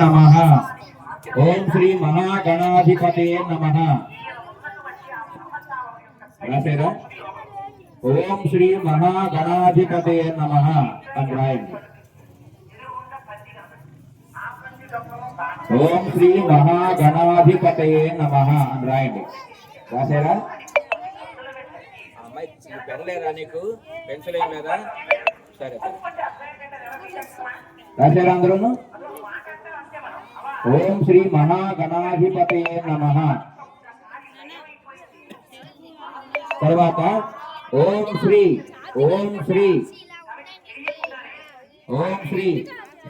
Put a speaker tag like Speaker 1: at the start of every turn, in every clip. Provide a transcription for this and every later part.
Speaker 1: నమ. ఓం శ్రీ మహాగణాధిపతే నమ. రాసేరా ఓం శ్రీ మహాగణాధిపతే నమ అని రాయండి. ఓం శ్రీ మహాగణాధిపతయే నమ అని రాయండి. రాసారా
Speaker 2: అమ్మాయి పెన్ లేదా నీకు? పెన్సిల్ ఏం లేదా? సరే సరే.
Speaker 1: రాశారా అందరూ ఓం శ్రీ మహాగణాధిపతే నమ. తర్వాత ఓం శ్రీ ఓం శ్రీ ఓం శ్రీ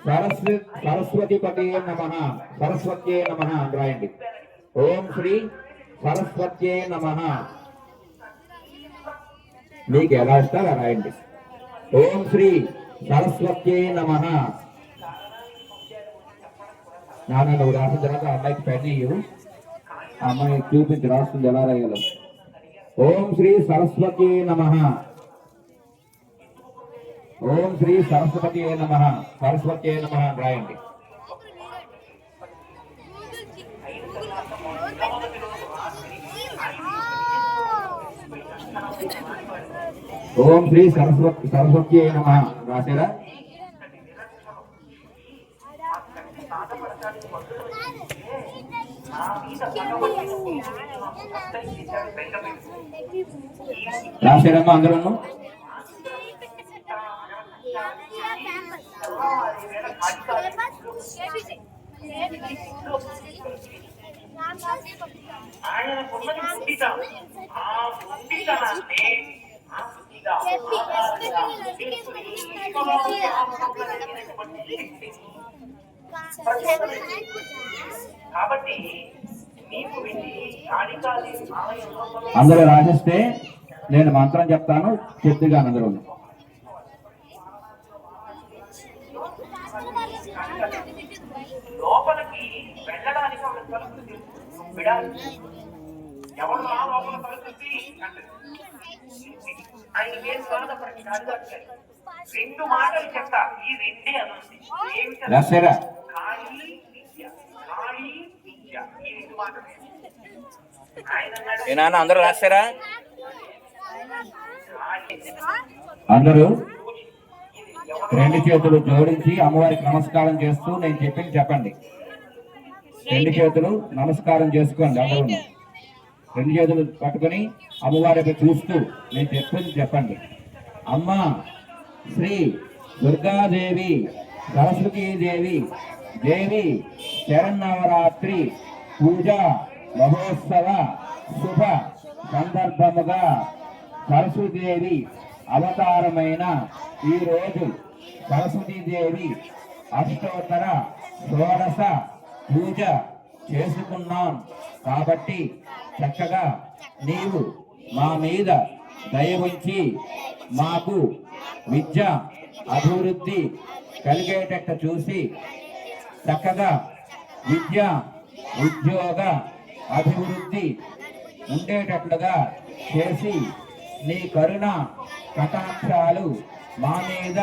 Speaker 1: సరస్వతి సరస్వతిపతే నమ. సరస్వత్యే నమ అని రాయండి. ఓం శ్రీ సరస్వత్యే నమ. మీకు ఎలా ఇష్టం రాయండి. ఓం శ్రీ సరస్వత్యే నమ. నాన్న నువ్వు రాసిన తర్వాత అమ్మాయికి పెన్ ఇయ్యు ఆ అమ్మాయి చూపించి రాస్తుంది ఎలా రాయాలో. ఓం శ్రీ సరస్వతి నమ. ఓం శ్రీ సరస్వతి నమ. సరస్వతి నమ రాయండి. ఓం శ్రీ సరస్వతి సరస్వతి నమ. రాశారా? రాశారమ్మా అందరూ
Speaker 3: ఆయనకున్నది పుట్టిత ఆ పుట్టితనాన్ని ఆ పుట్టిగా కాబట్టి
Speaker 1: అందరూ రాసిస్తే నేను మంత్రం చెప్తాను చెప్తుగా అందరూ.
Speaker 3: లోపలికి వెళ్ళడానికి ఒక తలుపు తెలుసు. విడాలి ఎవరు ఆ లోపల తలుపు తీసి అంటారు. ఆయన ఏం బాధపడి కాదు రెండు మాటలు చెప్తా. ఈ రెండే అనుంది ఏమిటి
Speaker 1: రాశారా
Speaker 3: ఖాళీ విద్య ఖాళీ విద్య ఈ రెండు మాటలు ఆయన అన్నాడు,
Speaker 2: ఏ నాన్న అందరూ రాస్తారా?
Speaker 1: అందరూ రెండు చేతులు జోడించి అమ్మవారికి నమస్కారం చేస్తూ నేను చెప్పింది చెప్పండి. రెండు చేతులు నమస్కారం చేసుకోండి అందరూ రెండు చేతులు పట్టుకొని అమ్మవారి చూస్తూ నేను చెప్పింది చెప్పండి. అమ్మ శ్రీ దుర్గాదేవి సరస్వతీదేవి దేవి శరన్నవరాత్రి పూజ మహోత్సవ శుభ సందర్భముగా సరస్వతీదేవి అవతారమైన ఈరోజు సరస్వతీదేవి అష్టోత్తర షోడశ పూజ చేసుకున్నాం. కాబట్టి చక్కగా నీవు మా మీద దయ ఉంచి మాకు విద్య అభివృద్ధి కలిగేటట్టు చూసి చక్కగా విద్య ఉద్యోగ అభివృద్ధి ఉండేటట్లుగా చేసి నీ కరుణ కటాక్షాలు మా మీద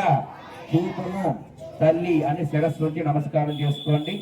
Speaker 1: చూపును తల్లి అని శిరస్సు నమస్కారం చేసుకోండి.